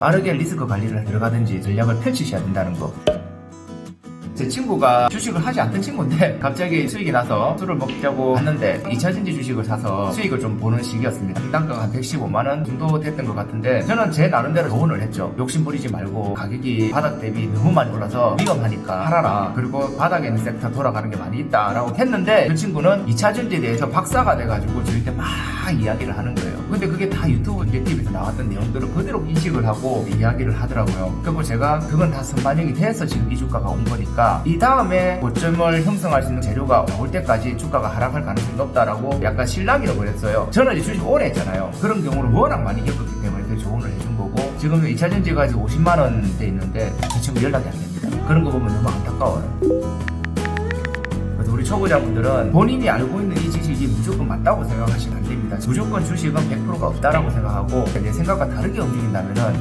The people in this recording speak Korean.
빠르게 리스크 관리를 들어가든지 전략을 펼치셔야 된다는 거. 제 친구가 주식을 하지 않던 친구인데 갑자기 수익이 나서 술을 먹자고 했는데 2차전지 주식을 사서 수익을 좀 보는 시기였습니다. 한 115만원 정도 됐던 것 같은데 저는 제 나름대로 조언을 했죠. 욕심 부리지 말고 가격이 바닥 대비 너무 많이 올라서 위험하니까 팔아라. 그리고 바닥에 있는 섹터 돌아가는 게 많이 있다라고 했는데 그 친구는 2차전지에 대해서 박사가 돼가지고 저희한테 막 이야기를 하는 거예요. 근데 그게 다 유튜브 인젝티브에서 나왔던 내용들을 그대로 인식을 하고 이야기를 하더라고요. 그리고 제가 그건 다 선반영이 돼서 지금 이 주가가 온 거니까 이 다음에 고점을 형성할 수 있는 재료가 올 때까지 주가가 하락할 가능성이 높다라고 약간 신랑이라고 그랬어요. 저는 이제 주식 오래 했잖아요. 그런 경우를 워낙 많이 겪었기 때문에 그 조언을 해준 거고 지금 2차 전지가 이제 50만 원대 있는데 그 친구 연락이 안 됩니다. 그런 거 보면 너무 안타까워요. 우리 초보자분들은 본인이 알고 있는 이 지식이 무조건 맞다고 생각하시면 안 됩니다. 무조건 주식은 100%가 없다라고 생각하고 내 생각과 다르게 움직인다면은